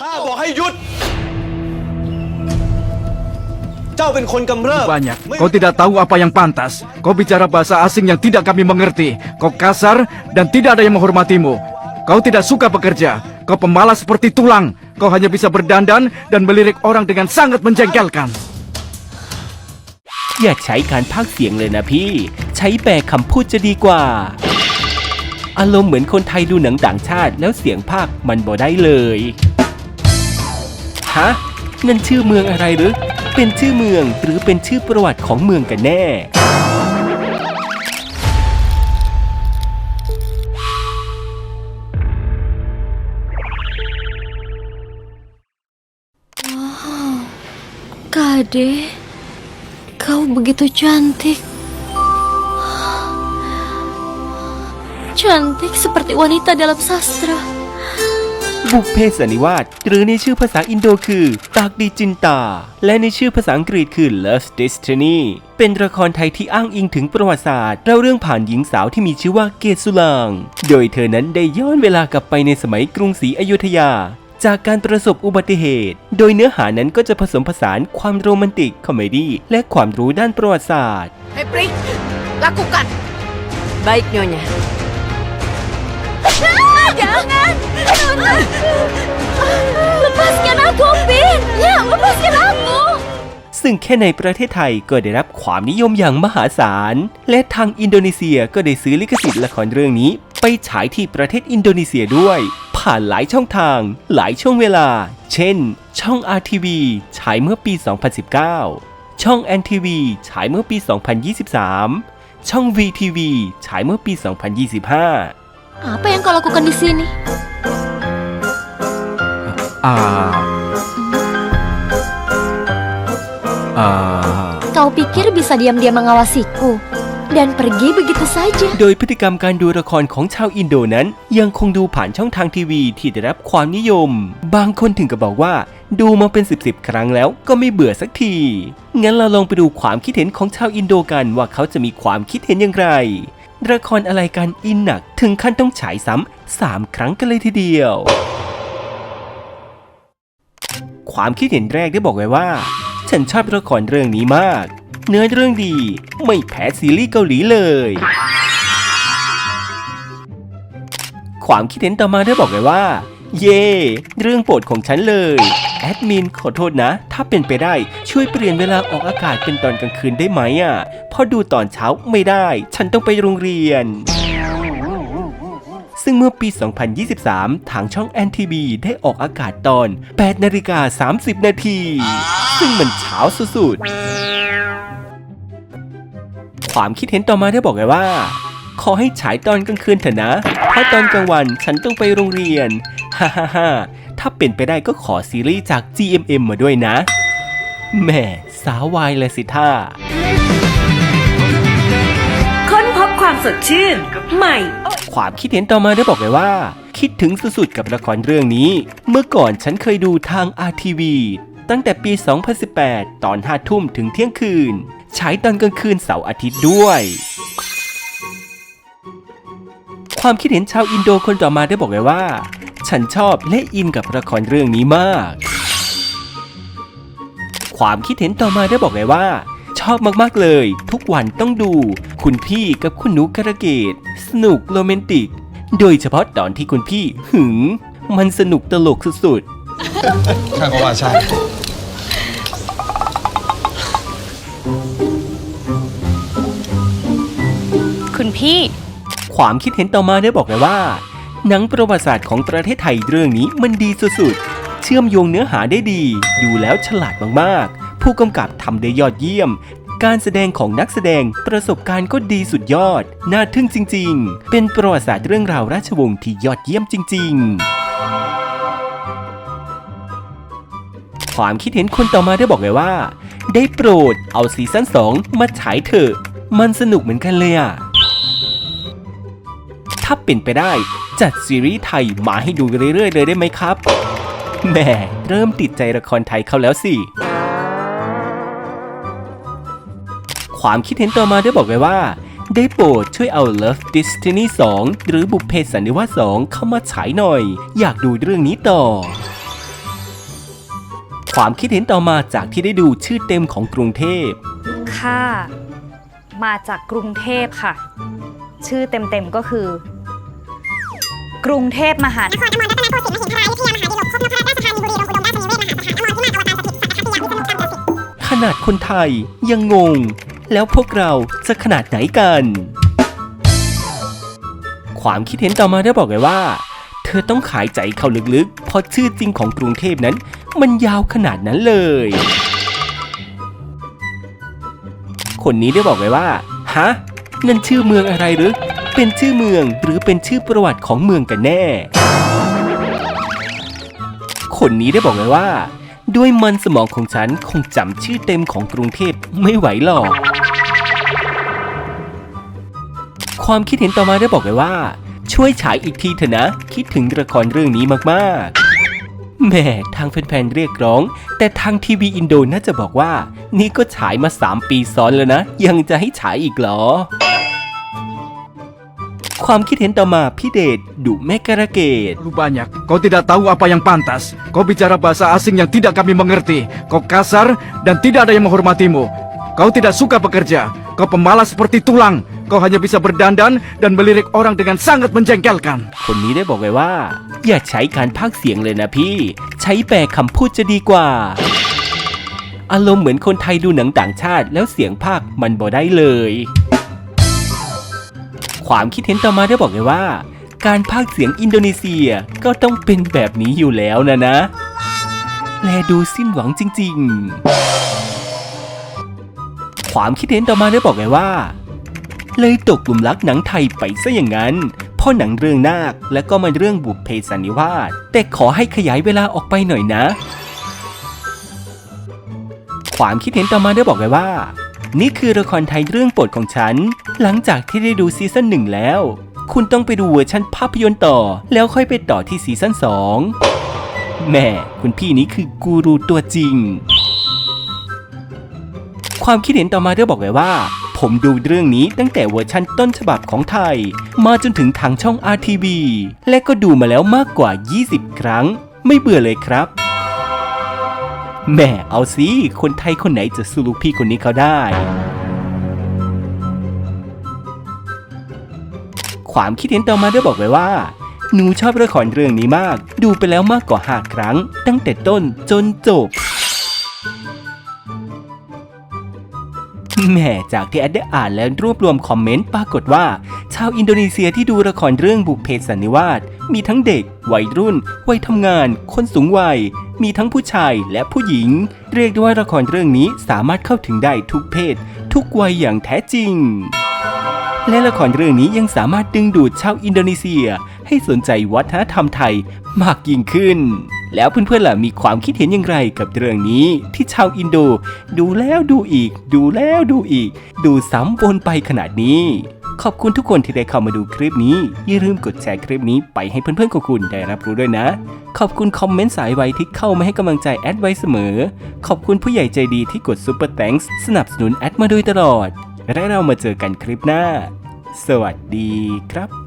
ข้าบอกให้หยุด เจ้าเป็นคนกำเริบ Banyak. ไม่ Kau tidak tahu apa yang pantas. Kau bicara bahasa asing yang tidak kami mengerti. Kau kasar dan tidak ada yang menghormatimu. Kau tidak suka bekerja. Kau pemalas seperti tulang. Kau hanya bisa berdandan dan melirik orang dengan sangat menjengkelkan. อย่าใช้การพากย์เสียงเลยนะพี่ ใช้แปลคำพูดจะดีกว่า อารมณ์เหมือนคนไทยดูหนังต่างชาติแล้วเสียงพากย์มันบ่ได้เลย ฮะนั่นชื่อเมืองอะไรหรือ เป็นชื่อเมืองหรือเป็นชื่อประวัติของเมืองกันแน่ Kade, kau begitu cantik. Cantik seperti wanita dalam sastra. บุพเพสันนิวาสหรือในชื่อภาษาอินโดคือตากดีจินตา และในชื่อภาษาอังกฤษคือ Love Destiny เป็นละครไทยที่อ้างอิงถึงประวัติศาสตร์เล่าเรื่องผ่านหญิงสาวที่มีชื่อว่าเกศสุลาง โดยเธอนั้นได้ย้อนเวลากลับไปในสมัยกรุงศรีอยุธยา จากการประสบอุบัติเหตุ โดยเนื้อหานั้นก็จะผสมผสานความโรแมนติกคอมเมดี้และความรู้ด้านประวัติศาสตร์ Hei Prik, lakukan. Baik Nyonya. Jangan! Lepaskan aku, Pin! Ya, lepaskan aku! ซึ่งแค่ในประเทศไทยก็ได้รับความนิยมอย่างมหาศาล และทางอินโดนีเซียก็ได้ซื้อลิขสิทธิ์ละครเรื่องนี้ ไปฉายที่ประเทศอินโดนีเซียด้วย ผ่านหลายช่องทาง หลายช่วงเวลา เช่น ช่อง RTV ฉายเมื่อปี 2019 ช่อง NTV ฉายเมื่อปี 2023 ช่อง VTV ฉายเมื่อปี 2025 Apa yang kau lakukan di sini? Ah. Ah. Kau pikir bisa diam-diam mengawasiku dan pergi begitu saja? โดยพฤติกรรมการดูละครของชาวอินโดนั้น ยังคงดูผ่านช่องทางทีวีที่ได้รับความนิยม บางคนถึงกับบอกว่า ดูมาเป็น10บสครั้งแล้วก็ไม่เบื่อสักที งั้นเราลองไปดูความคิดเห็นของชาวอินโดกันว่าเขาจะมีความคิดเห็นอย่างไร ละครอะไรกันอินหนักถึงขั้นต้องฉายซ้ำสามครั้งกันเลยทีเดียว ความคิดเห็นแรกได้บอกไว้ว่า ฉันชอบละครเรื่องนี้มาก เนื้อเรื่องดีไม่แพ้ซีรีส์เกาหลีเลย ความคิดเห็นต่อมาได้บอกไว้ว่า เย่เรื่องโปรดของฉันเลย แอดมินขอโทษนะ ถ้าเป็นไปได้ช่วยเปลี่ยนเวลาออกอากาศเป็นตอนกลางคืนได้ไหมอะพราะดูตอนเช้าไม่ได้ ฉันต้องไปโรงเรียนซึ่งเมื่อปี 2023 ทางช่อง NTV ได้ออกอากาศตอน 8 นาฬิกา 30 นาที ซึ่งมันเช้าสุดๆ ความคิดเห็นต่อมาได้บอกไว้ว่า ขอให้ฉายตอนกลางคืนเถอะนะ เพราะตอนกลางวันฉันต้องไปโรงเรียน ฮ่าฮ่าฮ่าถ้าเป็นไปได้ก็ขอซีรีส์จาก GMM มาด้วยนะ แหม่สาววายเลยสิท่า ค้นพบความสดชื่นใหม่ ความคิดเห็นต่อมาได้บอกไว้ว่า คิดถึงสุดๆกับละครเรื่องนี้ เมื่อก่อนฉันเคยดูทาง RTV ตั้งแต่ปี 2018 ตอน5ทุ่มถึงเที่ยงคืนฉายตอนกลางคืนเสาร์อาทิตย์ด้วย ความคิดเห็นชาวอินโดคนต่อมาได้บอกไว้ว่า ฉันชอบและอินกับละครเรื่องนี้มาก ความคิดเห็นต่อมาได้บอกไว้ว่า ชอบมากๆเลย ทุกวันต้องดู คุณพี่กับคุณหนูกระเกต สนุกโรแมนติก โดยเฉพาะตอนที่คุณพี่หึง มันสนุกตลกสุดข้าก็ว่าใช่คุณพี่ๆ ความคิดเห็นต่อมาได้บอกไว้ว่า หนังประวัติศาสตร์ของประเทศไทยเรื่องนี้มันดีสุดๆ เชื่อมโยงเนื้อหาได้ดี ดูแล้วฉลาดมากๆ ผู้กำกับทำได้ยอดเยี่ยม การแสดงของนักแสดงประสบการณ์ก็ดีสุดยอด น่าทึ่งจริง ๆ เป็นประวัติศาสตร์เรื่องราวราชวงศ์ที่ยอดเยี่ยมจริง ๆความคิดเห็นคนต่อมาได้บอกเลยว่า ได้โปรดเอาซีซั่น2มาฉายเถอะ มันสนุกเหมือนกันเลยอะ ถ้าเป็นไปได้ จัดซีรีส์ไทยมาให้ดูเรื่อยๆ เลยได้ไหมครับ แหมเริ่มติดใจละครไทยเขาแล้วสิ ความคิดเห็นต่อมาได้บอกไว้ว่า ได้โปรดช่วยเอา Love Destiny 2 หรือบุพเพสันนิวาส2เข้ามาฉายหน่อย อยากดูเรื่องนี้ต่อความคิดเห็นต่อมาจากที่ได้ดูชื่อเต็มของกรุงเทพ ค่ะ มาจากกรุงเทพค่ะ ชื่อเต็มๆก็คือ กรุงเทพมหานครอมรรัตนโกสินทร์มหินทรายุทธยามหาวิโลกครบนพราชธานีบุรีรัมย์อุดมราชนิเวศมหาสถานอมรวิมานอวตารสถิตสัตยาวิษณุกรรมสิทธิ์ขนาดคนไทยยังงง แล้วพวกเราจะขนาดไหนกัน ความคิดเห็นต่อมาได้บอกเลยว่า เธอต้องขายใจเข้าลึกๆ เพราะชื่อจริงของกรุงเทพนั้น มันยาวขนาดนั้นเลย คนนี้ได้บอกไว้ว่าฮะนั่นชื่อเมืองอะไรหรือ เป็นชื่อเมืองหรือเป็นชื่อประวัติของเมืองกันแน่ คนนี้ได้บอกไว้ว่า ด้วยมันสมองของฉันคงจำชื่อเต็มของกรุงเทพไม่ไหวหรอก ความคิดเห็นต่อมาได้บอกไว้ว่า ช่วยฉายอีกทีเถอะนะ คิดถึงละครเรื่องนี้มากๆแม่ทางแฟนๆเรียกร้อง แต่ทางทีวีอินโดน่าจะบอกว่า นี่ก็ฉายมา 3 ปีซ้อนแล้วนะ ยังจะให้ฉายอีกเหรอ ความคิดเห็นต่อมาพี่เดชดุแม่กระเกด Terlalu banyak. Kau tidak tahu apa yang pantas. Kau bicara bahasa asing yang tidak kami mengerti. Kau kasar dan tidak ada yang menghormatimu. Kau tidak suka bekerja. Kau pemalas seperti tulang. Kau hanya bisa berdandan dan melirik orang dengan sangat menjengkelkan. คนนี้ได้บอกไว้ว่า อย่าใช้การพากย์เสียงเลยนะพี่ ใช้แปลคำพูดจะดีกว่า อารมณ์เหมือนคนไทยดูหนังต่างชาติแล้วเสียงพากย์มันบ่ได้เลย ความคิดเห็นต่อมาได้บอกไว้ว่า การพากเสียงอินโดนีเซียก็ต้องเป็นแบบนี้อยู่แล้วนะนะ แลดูสิ้นหวังจริง ๆ ความคิดเห็นต่อมาได้บอกไว้ว่า เลยตกหลุมรักหนังไทยไปซะอย่างนั้นเพ่อหนังเรื่องนาคและก็มาเรื่องบุพเพสันนิวาสแต่ขอให้ขยายเวลาออกไปหน่อยนะ ความคิดเห็นต่อมาได้บอกไว้ว่า นี่คือละครไทยเรื่องโปรดของฉัน หลังจากที่ได้ดูซีซั่นหนึ่งแล้ว คุณต้องไปดูเวอร์ชันภาพยนตร์ต่อ แล้วค่อยไปต่อที่ซีซั่นสองแม่คุณพี่นี้คือกูรูตัวจริง ความคิดเห็นต่อมาได้บอกไว้ว่า ผมดูเรื่องนี้ตั้งแต่เวอร์ชันต้นฉบับของไทย มาจนถึงทางช่อง RTV และก็ดูมาแล้วมากกว่า 20 ครั้ง ไม่เบื่อเลยครับแม่เอาสิ คนไทยคนไหนจะสู้ลูกพี่คนนี้เขาได้ ความคิดเห็นต่อมาได้บอกไว้ว่า หนูชอบละครเรื่องนี้มาก ดูไปแล้วมากกว่าห้าครั้ง ตั้งแต่ต้นจนจบแหม่จากที่แอดได้อ่านและรวบรวมคอมเมนต์ปรากฏว่า ชาวอินโดนีเซียที่ดูละครเรื่องบุพเพสันนิวาสมีทั้งเด็ก วัยรุ่น วัยทำงาน คนสูงวัย มีทั้งผู้ชายและผู้หญิง เรียกได้ว่าละครเรื่องนี้สามารถเข้าถึงได้ทุกเพศ ทุกวัยอย่างแท้จริง และละครเรื่องนี้ยังสามารถดึงดูดชาวอินโดนีเซีย ให้สนใจวัฒนธรรมไทยมากยิ่งขึ้น แล้วเพื่อนๆล่ะมีความคิดเห็นอย่างไรกับเรื่องนี้ ที่ชาวอินโด ดูแล้วดูอีก ดูแล้วดูอีก ดูซ้ำวนไปขนาดนี้ ขอบคุณทุกคนที่ได้เข้ามาดูคลิปนี้ อย่าลืมกดแชร์คลิปนี้ไปให้เพื่อนๆของคุณได้รับรู้ด้วยนะ ขอบคุณคอมเมนต์สายไวที่เข้ามาให้กำลังใจแอดไว้เสมอ ขอบคุณผู้ใหญ่ใจดีที่กดซุปเปอร์แตงสนับสนุนแอดมาโดยตลอดและเรามาเจอกันคลิปหน้า สวัสดีครับ